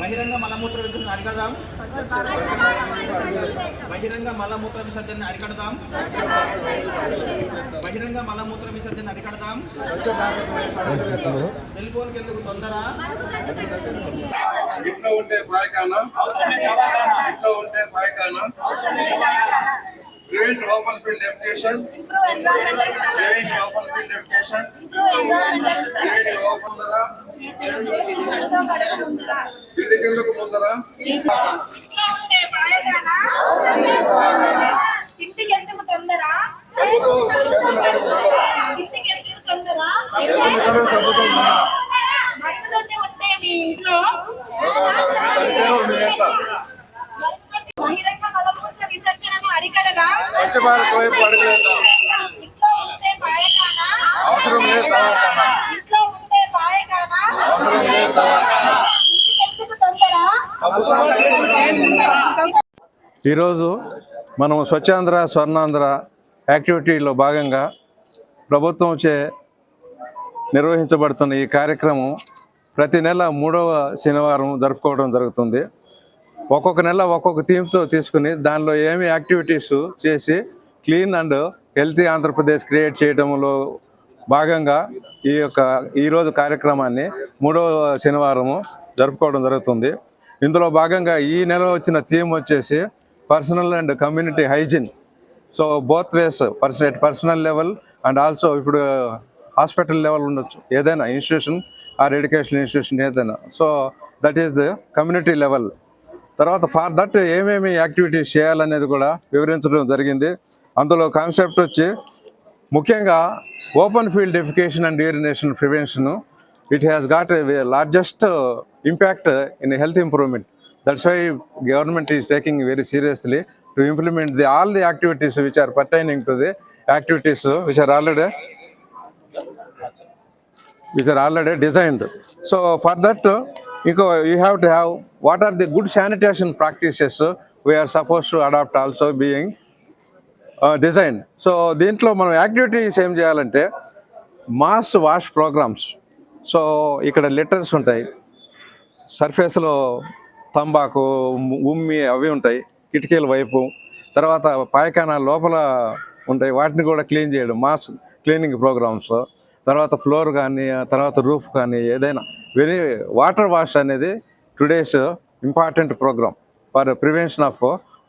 బహిరంగ మలమూత్ర విసర్జన అరికడదాం. బహిరంగ మలమూత్ర విసర్జన అరికడదాం. బహిరంగ మలమూత్ర విసర్జన అరికడదాం. సెల్ ఫోన్కి ఎందుకు తొందర? ఇంట్లో ఉంటే పాయకాన ఇంట్లో ఉంటే పాయకాన education prevent open field education prevent open ముందర ఇంటికి ఎందుకు ముందర ఇంటికి ఎందుకు ఇంటికి ఎందుకు ఉంటే మీ ఇంట్లో బహిరంగ మలమూత్ర విసర్జనను అరికడగా స్వచ్ఛ భారత్ వైపు అడుగులేద్దాం ఇంట్లో ఉంటే పాయకాన అవసరం లేదు తవ్వకాన. ఇంట్లో ఉంటే పాయకాన అవసరం లేదు తవ్వకాన. ఇంటికి ఎందుకు తొందర ఈరోజు మనం స్వచ్ఛాంధ్ర స్వర్ణాంధ్ర యాక్టివిటీలో భాగంగా ప్రభుత్వంచే నిర్వహించబడుతున్న ఈ కార్యక్రమం ప్రతి నెల మూడవ శనివారం జరుపుకోవడం జరుగుతుంది. ఒక్కొక్క నెల ఒక్కొక్క థీమ్తో తీసుకుని దానిలో ఏమి యాక్టివిటీస్ చేసి clean and healthy Andhra Pradesh create చేయడంలో భాగంగా ఈ యొక్క ఈరోజు కార్యక్రమాన్ని మూడవ శనివారము జరుపుకోవడం జరుగుతుంది. ఇందులో భాగంగా ఈ నెల వచ్చిన థీమ్ వచ్చేసి personal and community hygiene. So both ways person personal level and also ఇప్పుడు హాస్పిటల్ లెవెల్ ఉండొచ్చు ఏదైనా ఇన్స్టిట్యూషన్ ఆర్ ఎడ్యుకేషన్ ఇన్స్టిట్యూషన్ ఏదైనా. So that is the community level. తర్వాత ఫార్ దట్ ఏమేమి యాక్టివిటీస్ చేయాలనేది కూడా వివరించడం జరిగింది. అందులో కాన్సెప్ట్ వచ్చి ముఖ్యంగా open field defecation and urination prevention. It has got largest impact in health improvement that's why government is taking very seriously to implement the all the activities which are pertaining to the activities which are already which are already designed. So for that, uh, you go- you have to have what are the good sanitation practices uh, we are supposed to adopt also being uh, designed. So దీంట్లో మనం activities ఏం చేయాలంటే mass wash programs so ఇక్కడ litters ఉంటాయి సర్ఫేస్లో తంబాకు ఉమ్మి అవి ఉంటాయి కిటికీల వైపు. తర్వాత పాయకాన లోపల ఉంటాయి వాటిని కూడా క్లీన్ చేయడం మాస్ క్లీనింగ్ ప్రోగ్రామ్స్. తర్వాత ఫ్లోర్ కానీ తర్వాత రూఫ్ కానీ ఏదైనా వెరీ వాటర్ వాష్ అనేది today's important program. For prevention of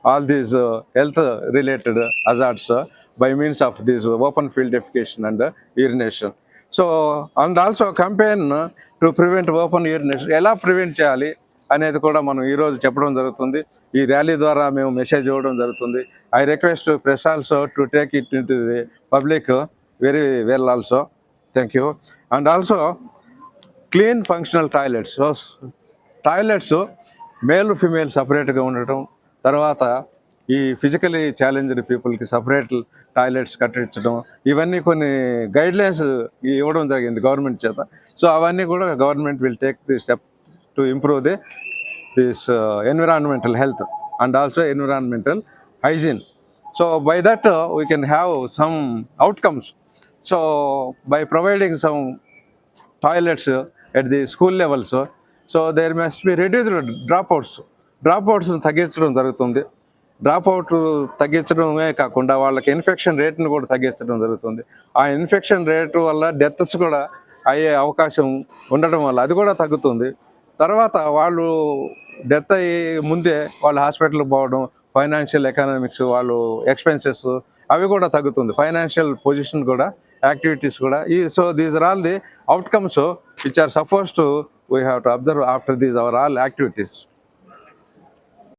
all these health related hazards by means of these open field defecation and urination so and also campaign to prevent open urination ఎలా prevent చేయాలి అనేది కూడా మనం ఈరోజు చెప్పడం జరుగుతుంది. ఈ ర్యాలీ ద్వారా మేము మెసేజ్ ఇవ్వడం జరుగుతుంది. I request press also to take it in to the public very well also thank you and also clean functional toilets toilets male female సపరేట్గా ఉండటం. తర్వాత ఈ ఫిజికలీ ఛాలెంజ్డ్ పీపుల్కి సపరేట్ టాయిలెట్స్ కట్టించడం ఇవన్నీ కొన్ని గైడ్లైన్స్ ఇవ్వడం జరిగింది గవర్నమెంట్ చేత. సో అవన్నీ కూడా government will take the step to improve the this environmental health and also environmental hygiene so by that we can have some outcomes so by providing some toilets at the school levels so there must be reduced dropouts dropouts తగ్గించడం జరుగుతుంది. Drop out తగ్గించడమే కాకుండా వాళ్ళకి infection రేట్ను కూడా తగ్గించడం జరుగుతుంది. ఆ infection rate వల్ల deaths కూడా అయ్యే అవకాశం ఉండడం వల్ల అది కూడా తగ్గుతుంది. తర్వాత వాళ్ళు డెత్ అయ్యి ముందే వాళ్ళు హాస్పిటల్కి పోవడం ఫైనాన్షియల్ ఎకనామిక్స్ వాళ్ళు ఎక్స్పెన్సెస్ అవి కూడా తగ్గుతుంది. ఫైనాన్షియల్ పొజిషన్ కూడా యాక్టివిటీస్ కూడా. ఈ so these are all the outcomes. Which are suppose to we have to observe after these our all activities.